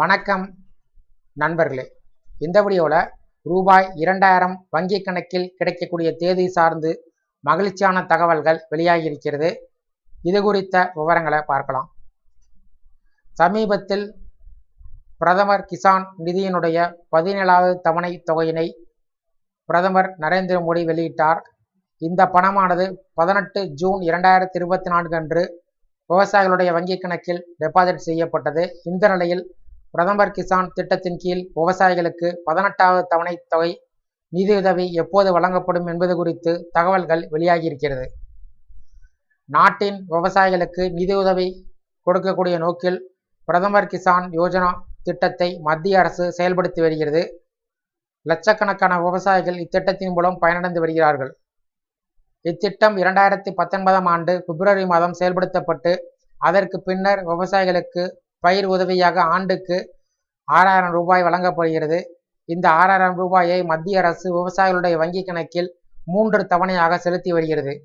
வணக்கம் நண்பர்களே. இந்த வீடியோவில் ரூபாய் இரண்டாயிரம் வங்கி கணக்கில் கிடைக்கக்கூடிய தேதி சார்ந்து மகிழ்ச்சியான தகவல்கள் வெளியாகி இருக்கிறது இது குறித்த விவரங்களை பார்க்கலாம். சமீபத்தில் பிரதமர் கிசான் நிதியினுடைய பதினேழாவது தவணை தொகையினை பிரதமர் நரேந்திர மோடி வெளியிட்டார். இந்த பணமானது பதினெட்டு ஜூன் இரண்டாயிரத்தி இருபத்தி நான்கு அன்று விவசாயிகளுடைய வங்கிக் கணக்கில் டெபாசிட் செய்யப்பட்டது. இந்த நிலையில் பிரதமர் கிசான் திட்டத்தின் கீழ் விவசாயிகளுக்கு பதினெட்டாவது தவணை தொகை நிதியுதவி எப்போது வழங்கப்படும் என்பது குறித்து தகவல்கள் வெளியாகியிருக்கிறது. நாட்டின் விவசாயிகளுக்கு நிதியுதவி கொடுக்கக்கூடிய நோக்கில் பிரதமர் கிசான் யோஜனா திட்டத்தை மத்திய அரசு செயல்படுத்தி வருகிறது. லட்சக்கணக்கான விவசாயிகள் இத்திட்டத்தின் மூலம் பயனடைந்து வருகிறார்கள். இத்திட்டம் இரண்டாயிரத்தி பத்தொன்பதாம் ஆண்டு பிப்ரவரி மாதம் செயல்படுத்தப்பட்டு அதற்கு பின்னர் விவசாயிகளுக்கு பயிர் உதவியாக ஆண்டுக்கு ஆறாயிரம் ரூபாய் வழங்கப்படுகிறது. இந்த ஆறாயிரம் ரூபாயை மத்திய அரசு விவசாயிகளுடைய வங்கி கணக்கில் மூன்று தவணையாக செலுத்தி வருகிறது.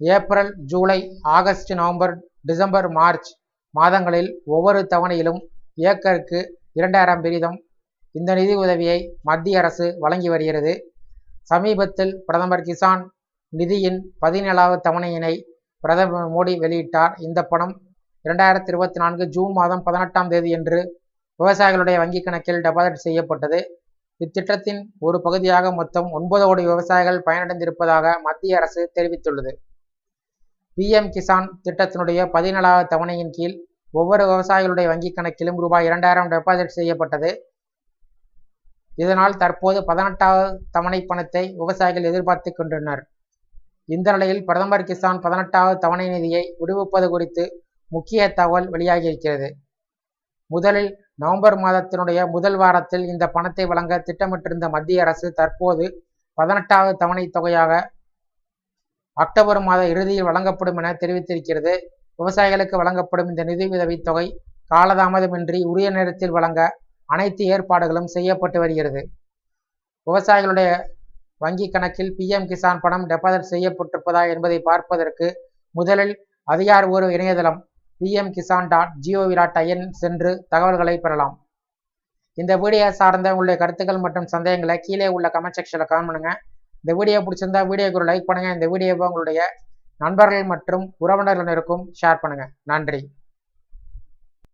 April July August November December March மாதங்களில் ஒவ்வொரு தவணையிலும் ஏக்கருக்கு இரண்டாயிரம் பிரிதம் இந்த நிதி உதவியை மத்திய அரசு வழங்கி வருகிறது. சமீபத்தில் பிரதமர் கிசான் நிதியின் பதினேழாவது தவணையினை பிரதமர் மோடி வெளியிட்டார். இந்த பணம் இரண்டாயிரத்தி இருபத்தி நான்கு ஜூன் மாதம் பதினெட்டாம் தேதியன்று விவசாயிகளுடைய வங்கிக் கணக்கில் டெபாசிட் செய்யப்பட்டது. இத்திட்டத்தின் ஒரு பகுதியாக மொத்தம் ஒன்பது கோடி விவசாயிகள் பயனடைந்திருப்பதாக மத்திய அரசு தெரிவித்துள்ளது. பிஎம் கிசான் திட்டத்தினுடைய பதினேழாவது தவணையின் கீழ் ஒவ்வொரு விவசாயிகளுடைய வங்கிக் கணக்கிலும் ரூபாய் இரண்டாயிரம் டெபாசிட் செய்யப்பட்டது. இதனால் தற்போது பதினெட்டாவது தவணை பணத்தை விவசாயிகள் எதிர்பார்த்து கொண்டனர். இந்த நிலையில் பிரதமர் கிசான் பதினெட்டாவது தவணை நிதியை விடுவிப்பது குறித்து முக்கிய தகவல் வெளியாகியிருக்கிறது முதலில் நவம்பர் மாதத்தினுடைய முதல் வாரத்தில் இந்த பணத்தை வழங்க திட்டமிட்டிருந்த மத்திய அரசு தற்போது பதினெட்டாவது தவணை தொகையாக அக்டோபர் மாத இறுதியில் வழங்கப்படும் என தெரிவித்திருக்கிறது. விவசாயிகளுக்கு வழங்கப்படும் இந்த நிதி உதவி தொகை காலதாமதமின்றி உரிய நேரத்தில் வழங்க அனைத்து ஏற்பாடுகளும் செய்யப்பட்டு வருகிறது. விவசாயிகளுடைய வங்கி கணக்கில் பிஎம் கிசான் பணம் டெபாசிட் செய்யப்பட்டிருப்பதா என்பதை பார்ப்பதற்கு முதலில் அதிகாரபூர்வ இணையதளம் PM Kisan dot GOV dot IN சென்று தகவல்களை பெறலாம். இந்த வீடியோ சார்ந்த உங்களுடைய கருத்துக்கள் மற்றும் சந்தேகங்களை கீழே உள்ள கமெண்ட் செக்ஷனில் கமெண்ட் பண்ணுங்க. இந்த வீடியோ பிடிச்சிருந்தா வீடியோக்கு ஒரு லைக் பண்ணுங்க. இந்த வீடியோவை உங்களுடைய நண்பர்கள் மற்றும் உறவினர்களுக்கும் ஷேர் பண்ணுங்க. நன்றி.